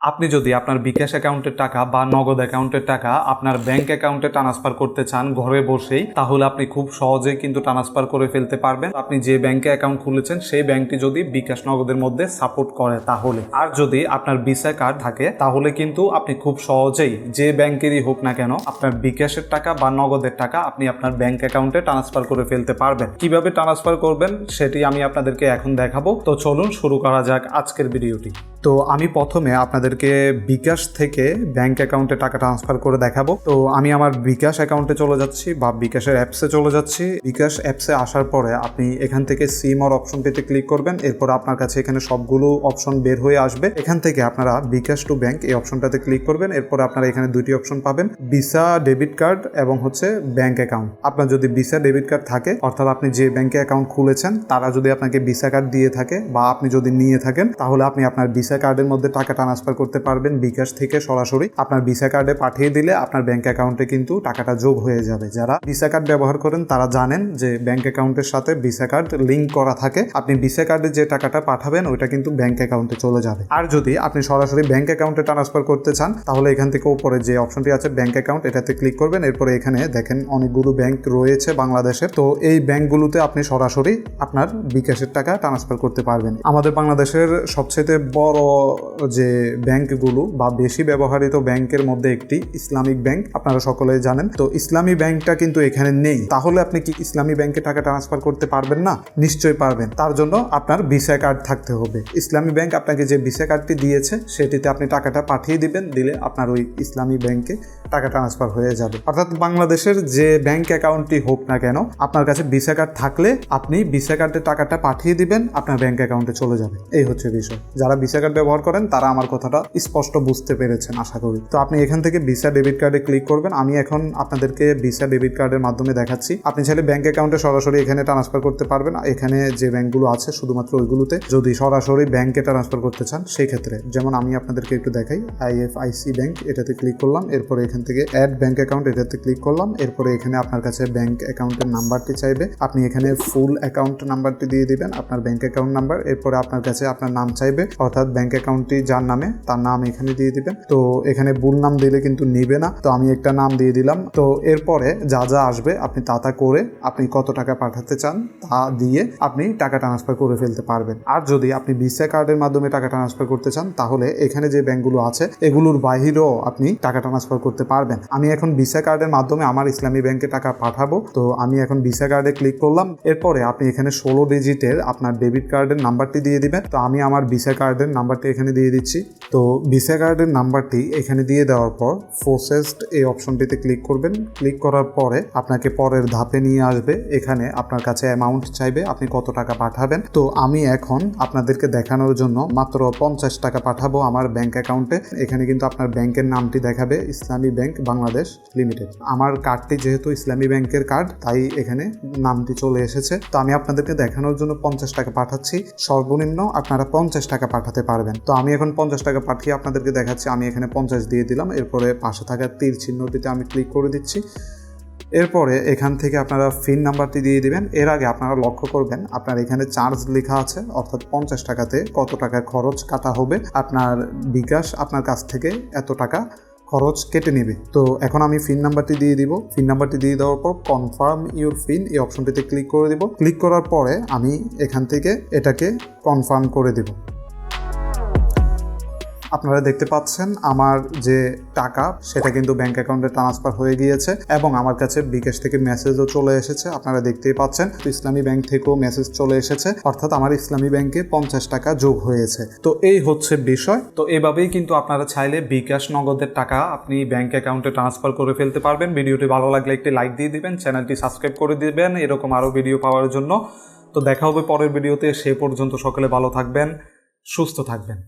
আপনি যদি আপনার বিকাশ অ্যাকাউন্টের টাকা বা নগদ অ্যাকাউন্টের টাকা আপনার ব্যাংক অ্যাকাউন্টে ট্রান্সফার করতে চান ঘরে বসেই, তাহলে আপনি খুব সহজেই কিন্তু ট্রান্সফার করে ফেলতে পারবেন। আপনি যে ব্যাংকে অ্যাকাউন্ট খুলেছেন, সেই ব্যাংকটি যদি বিকাশ নগদের মধ্যে সাপোর্ট করে তাহলে। আর যদি আপনার ভিসা কার্ড থাকে, তাহলে কিন্তু আপনি খুব সহজেই, যে ব্যাংকেরই হোক না কেন, আপনার বিকাশের টাকা বা নগদের টাকা আপনি আপনার ব্যাংক অ্যাকাউন্টে ট্রান্সফার করে ফেলতে পারবেন। কীভাবে ট্রান্সফার করবেন, সেটি আমি আপনাদেরকে এখন দেখাবো। তো চলুন শুরু করা যাক আজকের ভিডিওটি। তো আমি প্রথমে আপনাদেরকে বিকাশ থেকে ব্যাংক অ্যাকাউন্টে টাকা ট্রান্সফার করে দেখাবো। তো আমি আমার বিকাশ অ্যাকাউন্টে চলে যাচ্ছি বা বিকাশের অ্যাপসে চলে যাচ্ছি। বিকাশ অ্যাপসে আসার পরে আপনি এখান থেকে সিম আর অপশনটিতে ক্লিক করবেন। এরপর আপনার কাছে এখানে সবগুলো অপশন বের হয়ে আসবে। এখান থেকে আপনারা বিকাশ টু ব্যাংক এই অপশনটাতে ক্লিক করবেন। এরপর আপনারা এখানে দুটি অপশন পাবেন ভিসা ডেবিট কার্ড এবং হচ্ছে ব্যাংক অ্যাকাউন্ট আপনার যদি ভিসা ডেবিট কার্ড থাকে, অর্থাৎ আপনি যে ব্যাংকে অ্যাকাউন্ট খুলেছেন, তারা যদি আপনাকে ভিসা কার্ড দিয়ে থাকে বা আপনি যদি নিয়ে থাকেন, তাহলে আপনি আপনার ভিসা কার্ডের মধ্যে টাকা ট্রান্সফার করতে পারবেন বিকাশ থেকে সরাসরি। আপনার ভিসা কার্ডে পাঠিয়ে দিলে আপনার ব্যাংক অ্যাকাউন্টে কিন্তু টাকাটা যোগ হয়ে যাবে। যারা ভিসা কার্ড ব্যবহার করেন, তারা জানেন যে ব্যাংক অ্যাকাউন্টের সাথে ভিসা কার্ড লিঙ্ক করা থাকে। আপনি ভিসা কার্ডে যে টাকাটা পাঠাবেন, ওইটা কিন্তু ব্যাংক অ্যাকাউন্টে চলে যাবে। আর যদি আপনি সরাসরি ব্যাংক অ্যাকাউন্টে ট্রান্সফার করতে চান, তাহলে এখান থেকে উপরে যে অপশনটি আছে ব্যাংক অ্যাকাউন্ট এটাতে ক্লিক করবেন। এরপরে এখানে দেখেন অনেকগুলো ব্যাংক রয়েছে বাংলাদেশের। তো এই ব্যাংকগুলোতে আপনি সরাসরি আপনার বিকাশের টাকা ট্রান্সফার করতে পারবেন। আমাদের বাংলাদেশের সবচেয়ে বড় যে ব্যাংকগুলো বা বেশি ব্যবহৃত ব্যাংকের মধ্যে একটি ইসলামিক ব্যাংক, আপনারা সকলে জানেন। তো ইসলামী ব্যাংকটা কিন্তু এখানে নেই। তাহলে আপনি কি ইসলামী ব্যাংকে টাকা ট্রান্সফার করতে পারবেন না? নিশ্চয়ই পারবেন। তার জন্য আপনার ভিসা কার্ড থাকতে হবে। ইসলামী ব্যাংক আপনাকে যে ভিসা কার্ডটি দিয়েছে, সেটিতে আপনি টাকাটা পাঠিয়ে দিবেন। দিলে আপনার ওই ইসলামী ব্যাংকে টাকা ট্রান্সফার হয়ে যাবে। অর্থাৎ বাংলাদেশের যে ব্যাংক অ্যাকাউন্টটি হোক না কেন, আপনার কাছে ভিসা কার্ড থাকলে আপনি ভিসা কার্ডের টাকাটা পাঠিয়ে দিবেন, আপনার ব্যাংক অ্যাকাউন্টে চলে যাবে। এই হচ্ছে বিষয়। যারা ভিসা কার্ড ব্যবহার করেন, তারা আমার কথাটা স্পষ্ট বুঝতে পেরেছেন, আশা করি। তো আপনি এখান থেকে ভিসা ডেবিট কার্ডে ক্লিক করবেন। আমি এখন আপনাদেরকে ভিসা ডেবিট কার্ডের মাধ্যমে দেখাচ্ছি। আপনি চাইলে ব্যাংক অ্যাকাউন্টে সরাসরি এখানে ট্রান্সফার করতে পারবেন। এখানে যে ব্যাংকগুলো আছে, শুধুমাত্র ওইগুলোতে যদি সরাসরি ব্যাংকে ট্রান্সফার করতে চান সেই ক্ষেত্রে যেমন আমি আপনাদেরকে একটু দেখাই আইএফআইসি ব্যাংক এটাতে ক্লিক করলাম, এরপরে এখান থেকে অ্যাড ব্যাংক অ্যাকাউন্ট এটাতে ক্লিক করলাম, এরপরে এখানে আপনার কাছে ব্যাংক অ্যাকাউন্টের নাম্বারটি চাইবে। আপনি এখানে ফুল অ্যাকাউন্ট নাম্বারটি দিয়ে দিবেন, আপনার ব্যাংক অ্যাকাউন্ট নাম্বার এরপরে আপনার কাছে আপনার নাম চাইবে, অর্থাৎ ব্যাংক অ্যাকাউন্টটি যার নামে, তার নাম এখানে দিয়ে দিবেন। তো এখানে ভুল নাম দিলে কিন্তু নিবে না। তো আমি একটা নাম দিয়ে দিলাম। তো এরপরে যা যা আসবে, আপনি তা তা করে আপনি কত টাকা পাঠাতে চান, তা দিয়ে আপনি টাকা ট্রান্সফার করে ফেলতে পারবেন। আর যদি আপনি ভিসা কার্ডের মাধ্যমে টাকা ট্রান্সফার করতে চান, তাহলে এখানে যে ব্যাংকগুলো আছে, এগুলোর বাহিরেও আপনি টাকা ট্রান্সফার করতে পারবেন। আমি এখন ভিসা কার্ডের মাধ্যমে আমার ইসলামী ব্যাংকে টাকা পাঠাবো। তো আমি এখন ভিসা কার্ডে ক্লিক করলাম। এরপরে আপনি এখানে ষোলো ডিজিটের আপনার ডেবিট কার্ডের নাম্বারটি দিয়ে দিবেন। তো আমি আমার ভিসা কার্ডের নাম্বারটি এখানে দিয়ে দিচ্ছি। তো ভিসা কার্ডের নাম্বারটি এখানে দিয়ে দেওয়ার পর প্রসেসড এই অপশনটিতে ক্লিক করবেন। ক্লিক করার পরে আপনাকে পরের ধাপে নিয়ে আসবে। এখানে আপনার কাছে অ্যামাউন্ট চাইবে, আপনি কত টাকা পাঠাবেন। তো আমি এখন আপনাদেরকে দেখানোর জন্য মাত্র পঞ্চাশ টাকা পাঠাবো আমার ব্যাংক অ্যাকাউন্টে এখানে কিন্তু আপনার ব্যাংকের নামটি দেখাবে, ইসলামী ব্যাংক বাংলাদেশ লিমিটেড। আমার কার্ডটি যেহেতু ইসলামী ব্যাংকের কার্ড তাই এখানে নামটি চলে এসেছে। তো আমি আপনাদেরকে দেখানোর জন্য পঞ্চাশ টাকা পাঠাচ্ছি। সর্বনিম্ন আপনারা পঞ্চাশ টাকা পাঠাতে পারবেন। তো আমি এখন পঞ্চাশ টাকা পাঠিয়ে আপনাদেরকে দেখাচ্ছি। আমি এখানে পঞ্চাশ দিয়ে দিলাম। এরপরে পাশে থাকা তীর চিহ্নটিতে আমি ক্লিক করে দিচ্ছি। এরপরে এখান থেকে আপনারা ফিন নাম্বারটি দিয়ে দিবেন। এর আগে আপনারা লক্ষ্য করবেন, আপনার এখানে চার্জ লেখা আছে। অর্থাৎ পঞ্চাশ টাকাতে কত টাকা খরচ কাটা হবে, আপনার বিকাশ আপনার কাছ থেকে এত টাকা খরচ কেটে নেবে। তো এখন আমি ফিন নাম্বারটি দিয়ে দিব। ফিন নাম্বারটি দিয়ে দেওয়ার পর কনফার্ম ইউর ফিন এই অপশনটিতে ক্লিক করে দিব। ক্লিক করার পরে আমি এখান থেকে এটাকে কনফার্ম করে দেব। আপনারা দেখতে পাচ্ছেন আমার যে টাকা, সেটা কিন্তু ব্যাংক অ্যাকাউন্টে ট্রান্সফার হয়ে গিয়েছে এবং আমার কাছে বিকাশ থেকে মেসেজও চলে এসেছে। আপনারা দেখতেই পাচ্ছেন ইসলামী ব্যাংক থেকেও মেসেজ চলে এসেছে। অর্থাৎ আমার ইসলামী ব্যাংকে পঞ্চাশ টাকা যোগ হয়েছে। তো এই হচ্ছে বিষয়। তো এভাবেই কিন্তু আপনারা চাইলে বিকাশ নগদের টাকা আপনি ব্যাংক অ্যাকাউন্টে ট্রান্সফার করে ফেলতে পারবেন। ভিডিওটি ভালো লাগলে একটি লাইক দিয়ে দিবেন চ্যানেলটি সাবস্ক্রাইব করে দিবেন। এরকম আরও ভিডিও পাওয়ার জন্য। তো দেখা হবে পরের ভিডিওতে সে পর্যন্ত সকলে ভালো থাকবেন, সুস্থ থাকবেন।